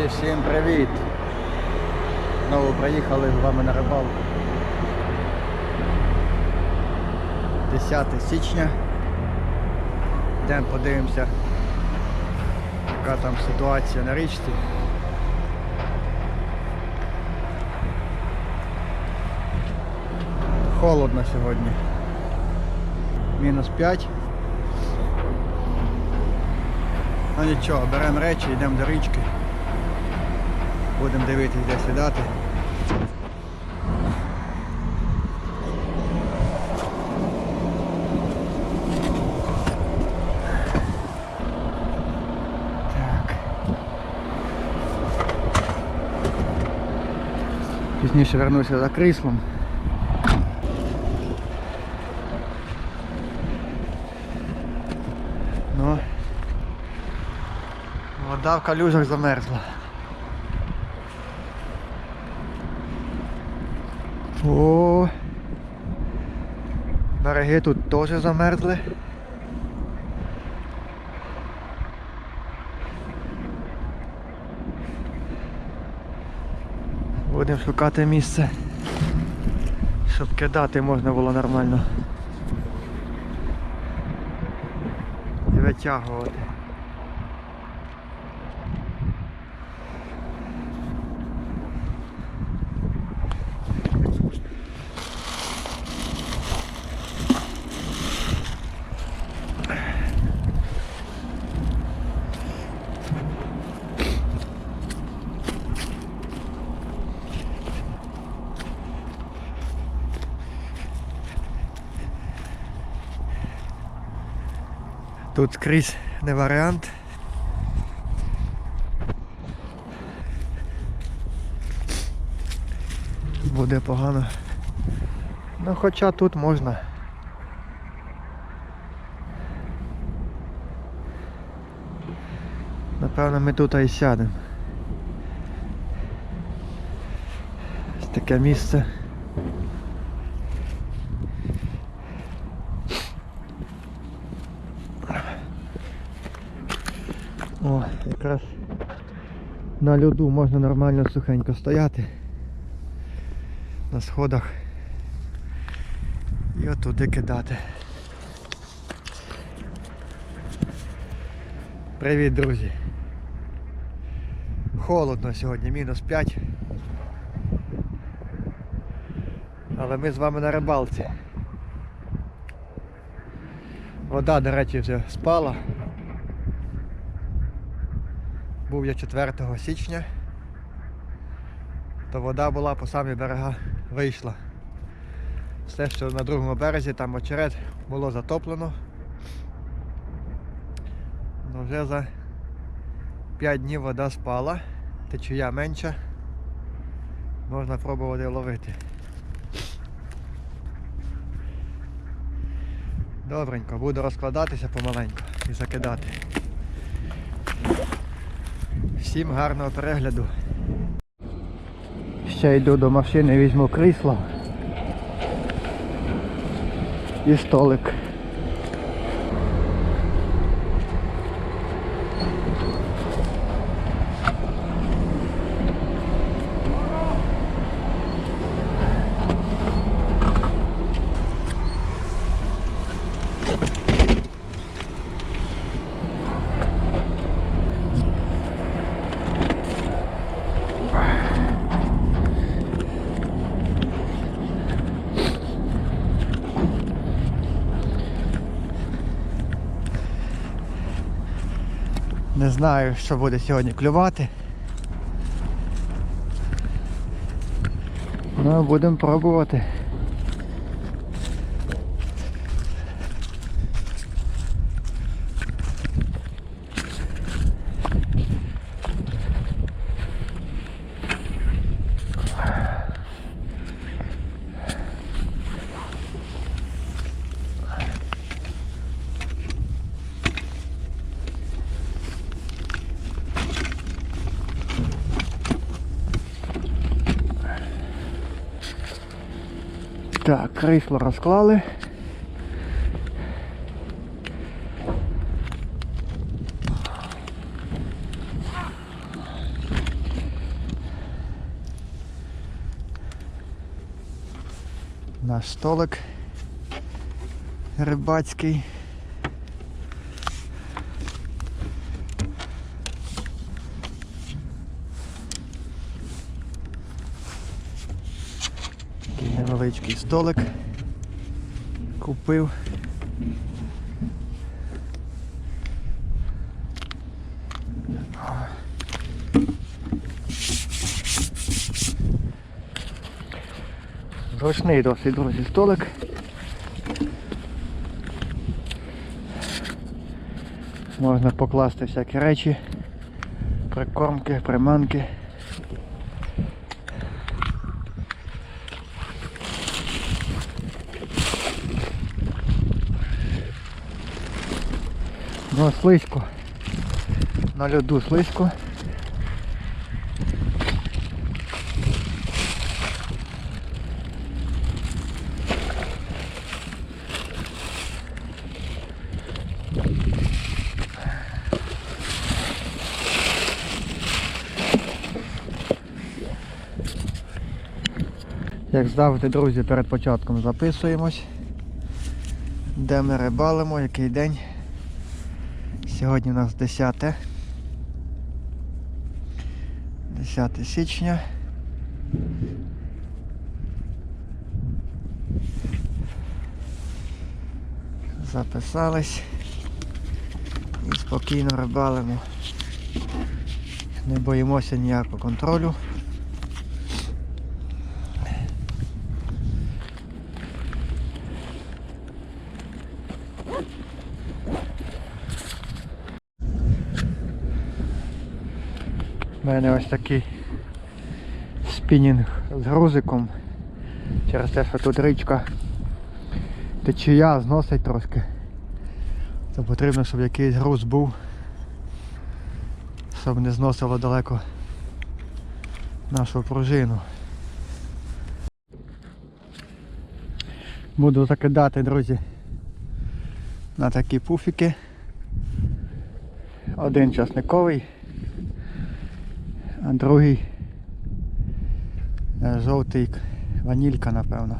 Друзі, всім привіт! Знову приїхали з вами на рибалку. 10 січня. Йдемо подивимося, яка там ситуація на річці. Холодно сьогодні. Мінус 5. Ну нічого, беремо речі, йдемо до річки. Будемо дивитися, де сідати. Пізніше вернуся за кріслом. Ну, вода в калюжах замерзла. О, береги тут теж замерзли. Будемо шукати місце, щоб кидати можна було нормально. І витягувати. Тут скрізь не варіант. Буде погано. Ну хоча тут можна. Напевно ми тут і сядемо. Ось таке місце. О, якраз на льоду можна нормально сухенько стояти на сходах і отуди кидати. Привіт, друзі! Холодно сьогодні, мінус 5. Але ми з вами на рибалці. Вода, до речі, вже спала. Був я 4 січня, то вода була по самі берега вийшла. Все, що на другому березі, там очерет було затоплено. Но вже за 5 днів вода спала, течія менша, можна пробувати ловити. Добренько, буду розкладатися помаленьку і закидати. Всім гарного перегляду. Ще йду до машини, візьму крісло і столик. Не знаю, що буде сьогодні клювати. Ну, будемо пробувати. Так, крісло розклали. Наш столик рибацький. Невеличкий столик купив. Зручний досить друзі столик. Можна покласти всякі речі, прикормки, приманки. Ну, слизько. На льоду слизько. Як завжди, друзі, перед початком записуємось, де ми рибалимо, який день. Сьогодні у нас 10. 10 січня. Записались і спокійно рибалимо. Не боїмося ніякого контролю. У мене ось такий спінінг з грузиком. Через те, що тут річка течія зносить трошки. То потрібно, щоб якийсь груз був, щоб не зносило далеко нашу пружину. Буду закидати, друзі, на такі пуфіки. Один часниковий а другий е, жовтий ванілька, напевно.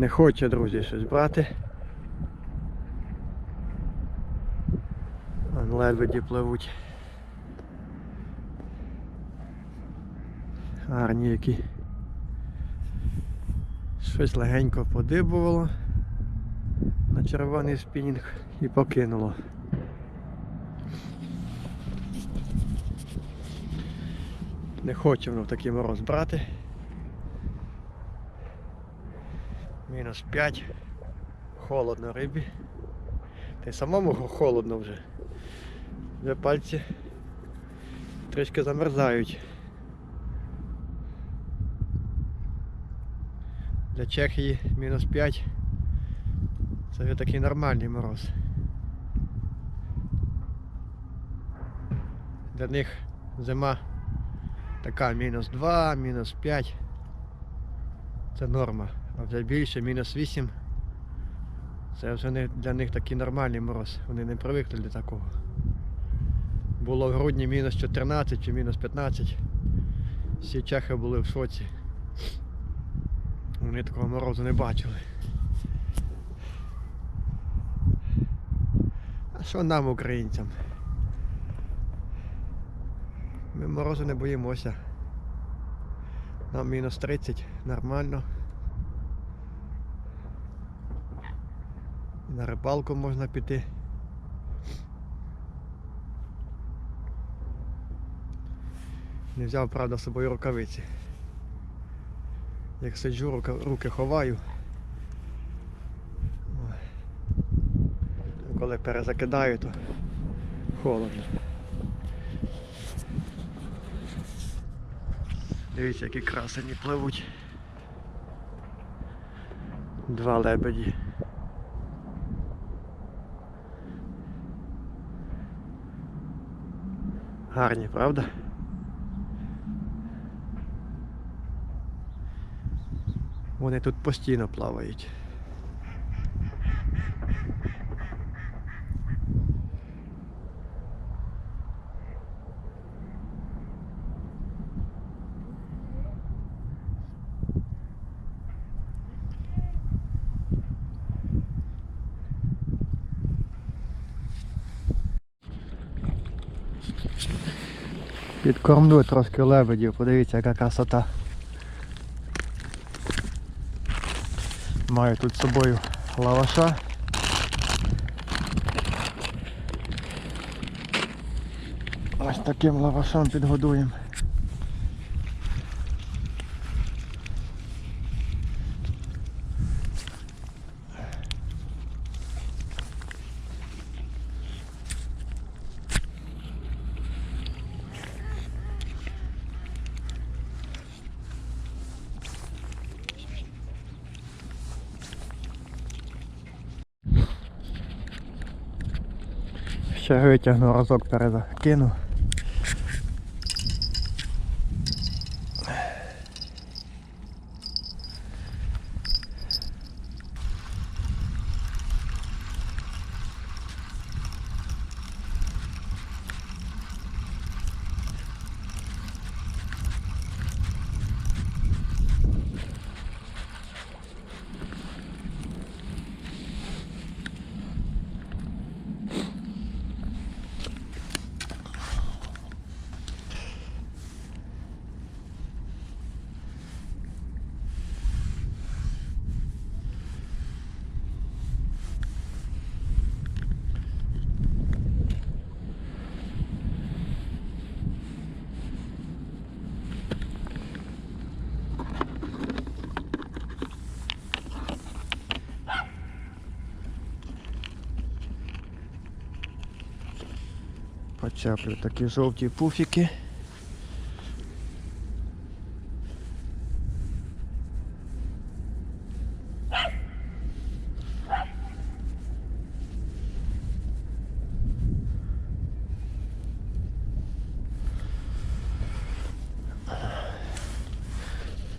Не хоче, друзі, щось брати. Вон лебеді пливуть. Гарні які. Щось легенько подибувало на червоний спінінг і покинуло. Не хоче воно в такий мороз брати. Мінус 5. Холодно рибі. Та й самому холодно вже. Вже пальці трішки замерзають. Для Чехії мінус 5. Це вже такий нормальний мороз. Для них зима така мінус 2, мінус 5. Це норма. А вже більше, мінус 8. Це вже не для них такий нормальний мороз. Вони не привикли до такого. Було в грудні мінус 14 чи мінус 15. Всі чехи були в шоці. Вони такого морозу не бачили. А що нам, українцям? Ми морозу не боїмося. Нам мінус 30, нормально. На рибалку можна піти. Не взяв, правда, з собою рукавиці. Як сиджу, руки ховаю. Коли перезакидаю, то холодно. Дивіться, які красені пливуть. Два лебеді. Гарні, правда? Вони тут постійно плавають. Підкормлю трошки лебедів, подивіться, яка красота. Маю тут з собою лаваша. Ось таким лавашом підгодуємо. Ще витягну разок перезакину. Почеплю такі жовті пуфіки.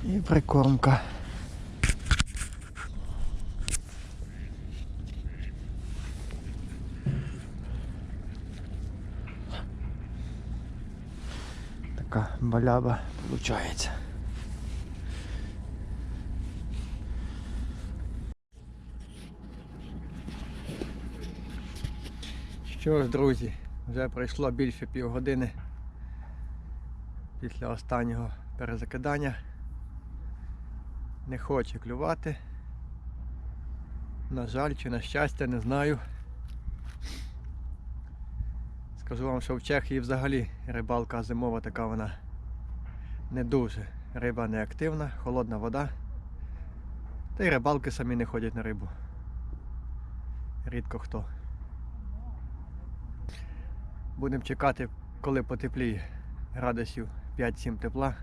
І прикормка. Баляба виходить. Що ж, друзі, вже пройшло більше півгодини після останнього перезакидання. Не хоче клювати. На жаль, чи на щастя, не знаю. Скажу вам, що в Чехії взагалі рибалка зимова така вона не дуже. Риба не активна, холодна вода. Та й рибалки самі не ходять на рибу. Рідко хто. Будемо чекати, коли потепліє градусів 5-7 тепла.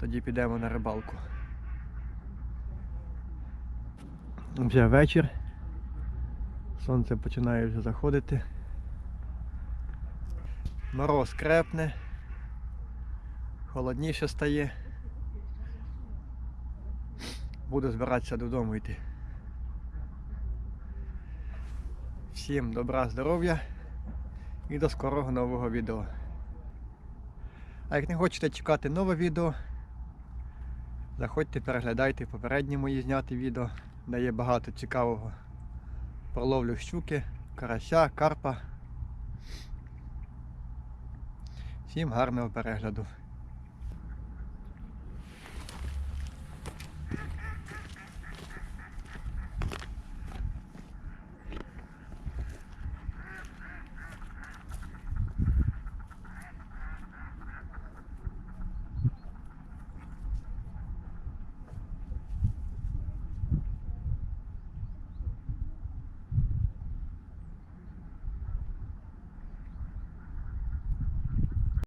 Тоді підемо на рибалку. Вже вечір. Сонце починає вже заходити. Мороз крепне, холодніше стає. Буду збиратися додому йти. Всім добра, здоров'я і до скорого нового відео. А як не хочете чекати нове відео, заходьте, переглядайте попередні мої зняті відео, де є багато цікавого про ловлю щуки, карася, карпа. Всім гарного перегляду.